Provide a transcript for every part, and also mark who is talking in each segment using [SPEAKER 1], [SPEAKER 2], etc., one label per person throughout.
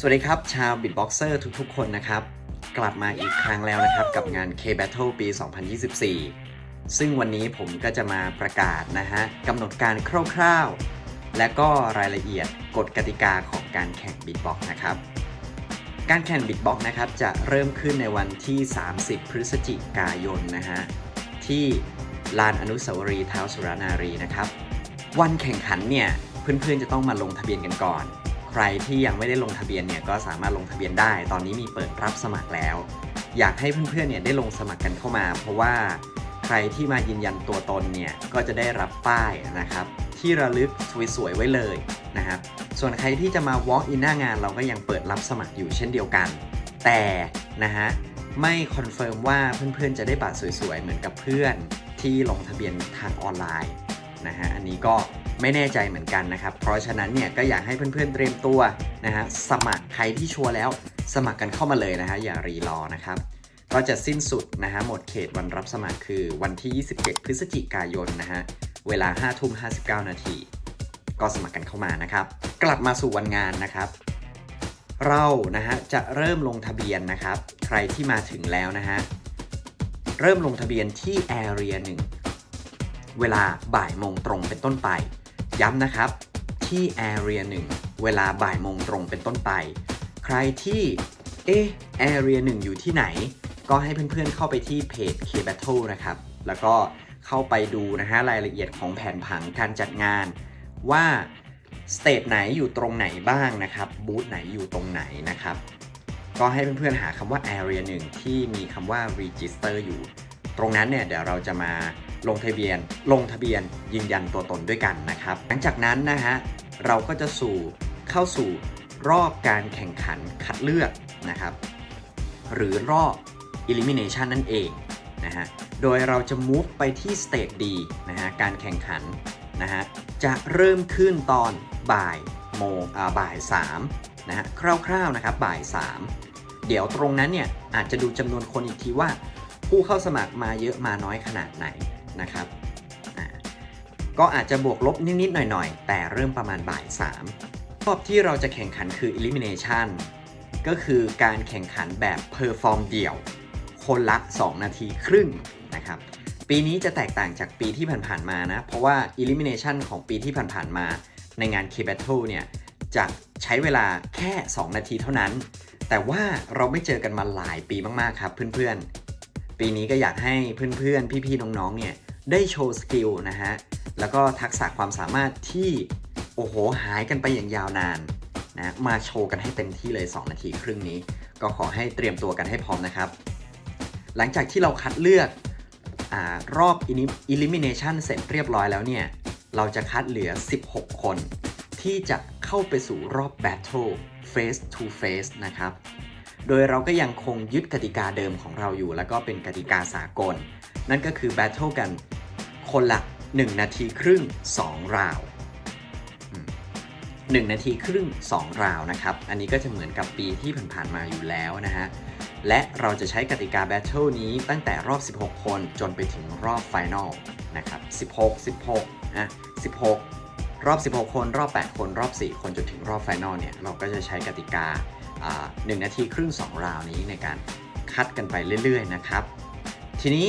[SPEAKER 1] สวัสดีครับ ชาว Beatboxer ทุกๆ คนนะครับ กลับมาอีกครั้งแล้วนะครับ กับงาน K Battle ปี 2024 ซึ่งวันนี้ผมก็จะมาประกาศนะฮะกำหนดการคร่าวๆ และก็รายละเอียดกฎกติกาของการแข่ง Beatbox นะครับ การแข่ง Beatbox นะครับจะเริ่มขึ้นในวันที่ 30 พฤศจิกายนนะฮะที่ลานอนุสาวรีย์เท้าสุรนารีนะครับ วันแข่งขันเนี่ยเพื่อนๆจะต้องมาลงทะเบียนกันก่อน ใครที่ยังไม่ได้ลงทะเบียนเนี่ยก็สามารถลงทะเบียนได้ ตอนนี้มีเปิดรับสมัครแล้ว อยากให้เพื่อนๆเนี่ยได้ลงสมัครกันเข้ามา เพราะว่าใครที่มายืนยันตัวตนเนี่ยก็จะได้รับป้ายนะครับ ที่ระลึกสวยๆไว้เลยนะครับ ส่วนใครที่จะมา walk in หน้างานเราก็ยังเปิดรับสมัครอยู่เช่นเดียวกัน แต่นะฮะไม่คอนเฟิร์มว่าเพื่อนๆจะได้บัตรสวยๆเหมือนกับเพื่อนที่ลงทะเบียนทางออนไลน์นะฮะอันนี้ก็ ไม่แน่ใจเหมือนกันนะครับ เพราะฉะนั้นเนี่ยก็อยากให้เพื่อนๆเตรียมตัวนะฮะสมัครใครที่ชัวร์แล้ว สมัครกันเข้ามาเลยนะฮะอย่ารีรอนะครับก็จะสิ้นสุดนะฮะหมดเขตวันรับสมัครคือวันที่ 27 พฤศจิกายนนะฮะเวลา5ทุ่ม59 นาที ก็สมัครกันเข้ามานะครับ กลับมาสู่วันงานนะครับ เรานะฮะจะเริ่มลงทะเบียนนะครับ ใครที่มาถึงแล้วนะฮะเริ่มลงทะเบียนที่ Area 1 เวลาบ่ายโมงตรงเป็นต้นไป ย้ำนะครับ ที่ Area 1 เวลาบ่ายโมงตรงเป็นต้นไป ใครที่ เอ๊ะ Area 1 อยู่ที่ไหน ก็ให้เพื่อนๆเข้าไปที่เพจ K Battle นะครับ แล้วก็เข้าไปดูนะฮะรายละเอียดของแผนผังการจัดงานว่าสเตจไหนอยู่ตรงไหนบ้างนะครับบูธไหนอยู่ตรงไหนนะครับ ก็ให้เพื่อนๆหาคำว่า area 1 ที่มีคำว่า register อยู่ ตรงนั้นเนี่ยเดี๋ยวเราจะมาลงทะเบียน ลงทะเบียนยืนยันตัวตนด้วยกันนะครับ หลังจากนั้นนะฮะเราก็จะสู่เข้าสู่รอบการแข่งขันคัดเลือกนะครับ หรือรอบ elimination นั่นเองนะฮะโดยเราจะ move ไปที่ stage D นะฮะการแข่งขันนะฮะจะเริ่มขึ้นตอนบ่ายโมงอ่าบ่าย3นะฮะคร่าวๆนะครับบ่าย 3 เดี๋ยวตรงนั้นเนี่ยอาจจะดูจำนวนคนอีกทีว่า ผู้เข้าสมัครมาเยอะมาน้อยขนาดไหนนะครับก็อาจจะบวกลบนิดๆหน่อยๆ แต่เริ่มประมาณบ่าย3รอบที่เราจะแข่งขันคือ elimination ก็คือการแข่งขันแบบ perform เดี่ยว คนละ 2 นาทีครึ่งนะครับปีนี้จะแตกต่างจากปีที่ผ่านๆมานะ เพราะว่า elimination ของปีที่ผ่านๆมาในงาน K Battle เนี่ยจะใช้เวลาแค่ 2 นาทีเท่านั้น แต่ว่าเราไม่เจอกันมาหลายปีมากๆครับเพื่อนๆ ปีนี้ก็อยากให้เพื่อนๆ พี่ๆ น้องๆ เนี่ยได้โชว์สกิลนะฮะ แล้วก็ทักษะความสามารถที่โอ้โหหายกันไปอย่างยาวนานนะมาโชว์กันให้เต็มที่เลย 2 นาทีครึ่งนี้ ก็ขอให้เตรียมตัวกันให้พร้อมนะครับ หลังจากที่เราคัดเลือกอรอบ elimination เสร็จเรียบร้อยแล้วเนี่ย เราจะคัดเหลือ 16 คน ที่จะเข้าไปสู่รอบ battle face to face นะครับ โดยเราก็ยังคงยึดกติกาเดิมของเราอยู่ แล้วก็เป็นกติกาสากล นั่นก็คือ battle กันคนละ 1 นาทีครึ่ง 2 ราวอืมหนึ่งนาทีครึ่ง 2 ราวนะครับ อันนี้ก็จะเหมือนกับปีที่ผ่านๆมาอยู่แล้วนะฮะ และเราจะใช้กติกา Battle นี้ตั้งแต่รอบ 16 คนจนไปถึงรอบ Final นะครับ 16 16นะ16 รอบ 16 คน รอบ 8 คน รอบ 4 คนจนถึงรอบ Final เนี่ย เราก็จะใช้กติกา 1 นาทีครึ่ง 2 ราวนี้ในการคัดกันไปเรื่อยๆ นะครับ ทีนี้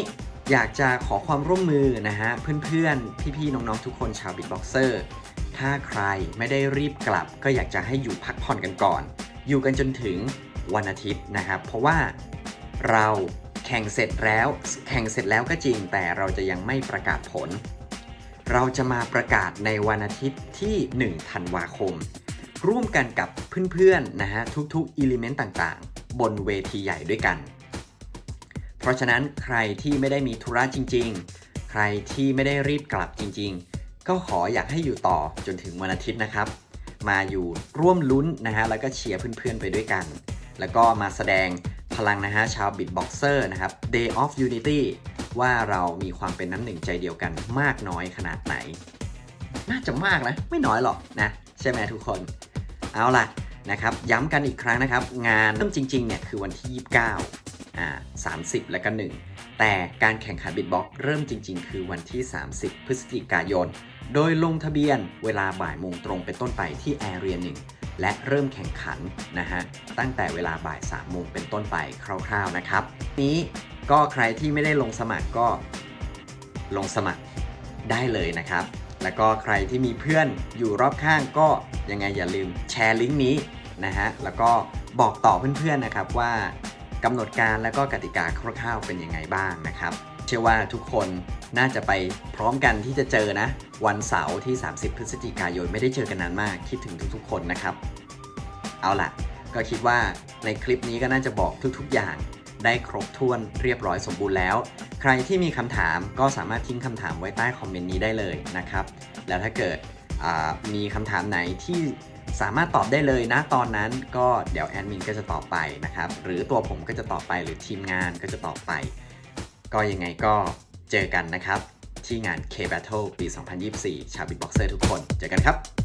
[SPEAKER 1] อยากจะขอความร่วมมือนะฮะ เพื่อนๆ พี่ๆ น้องๆ ทุกคนชาว Beatboxer ถ้าใครไม่ได้รีบกลับ ก็อยากจะให้อยู่พักผ่อนกันก่อน อยู่กันจนถึงวันอาทิตย์นะครับ เพราะว่าเราแข่งเสร็จแล้ว แข่งเสร็จแล้วก็จริงแต่เราจะยังไม่ประกาศผล เราจะมาประกาศในวันอาทิตย์ที่ 1 ธันวาคม ร่วมกันกับเพื่อนๆนะฮะทุกๆอิเลเมนต์ต่างๆ บนเวทีใหญ่ด้วยกัน เพราะฉะนั้นใครที่ไม่ได้มีธุระจริง ๆ ใครที่ไม่ได้รีบกลับจริง ๆ ก็ขออยากให้อยู่ต่อจนถึงวันอาทิตย์นะครับ มาอยู่ร่วมลุ้นนะฮะแล้วก็เชียร์เพื่อนๆไปด้วยกัน แล้วก็มาแสดงพลังนะฮะชาว Beatboxer นะครับ Day of Unity ว่าเรามีความเป็นน้ำหนึ่งใจเดียวกันมากน้อยขนาดไหน น่าจะมากนะ ไม่น้อยหรอกนะ ใช่ไหมทุกคน เอาล่ะนะครับ ย้ำกันอีกครั้งนะครับ งานเริ่มจริงๆเนี่ยคือวันที่ 29อ่า30 และก็1แต่การแข่งขันบิ t บ็อกเริ่มจริง ๆ คือวันที่ 30 พฤศจิกายน โดยลงทะเบียนเวลาบ่ายโมงตรงเป็นต้นไปที่ Area 1และเริ่มแข่งขันนะฮะตั้งแต่เวลาบ่าย3โมงเป็นต้นไปคร่าว ๆนะครับ นี้ ก็ใครที่ไม่ได้ลงสมัครก็ลงสมัครได้เลยนะครับ แล้วก็ใครที่มีเพื่อนอยู่รอบข้างก็ยังไงอย่าลืมแชร์ลิงก์นี้นะฮะ แล้วก็บอกต่อเพื่อนๆนะครับว่ากำหนดการและก็กติกาคร่าวๆเป็นยังไงบ้างนะครับ เชื่อว่าทุกคนน่าจะไปพร้อมกันที่จะเจอนะ วันเสาร์ที่ 30 พฤศจิกายนไม่ได้เจอกันนานมาก คิดถึงทุกๆคนนะครับ เอาล่ะ ก็คิดว่าในคลิปนี้ก็น่าจะบอกทุกๆอย่าง ได้ครบถ้วนเรียบร้อยสมบูรณ์แล้ว ใครที่มีคำถามก็สามารถทิ้งคำถามไว้ใต้คอมเมนต์นี้ได้เลยนะครับ แล้วถ้าเกิดมีคำถามไหนที่สามารถตอบได้เลยนะตอนนั้นก็เดี๋ยวแอดมินก็จะตอบไปนะครับ หรือตัวผมก็จะตอบไปหรือทีมงานก็จะตอบไป ก็ยังไงก็เจอกันนะครับ ที่งาน K Battle ปี 2024 ชาว Beatboxer ทุกคนเจอกันครับ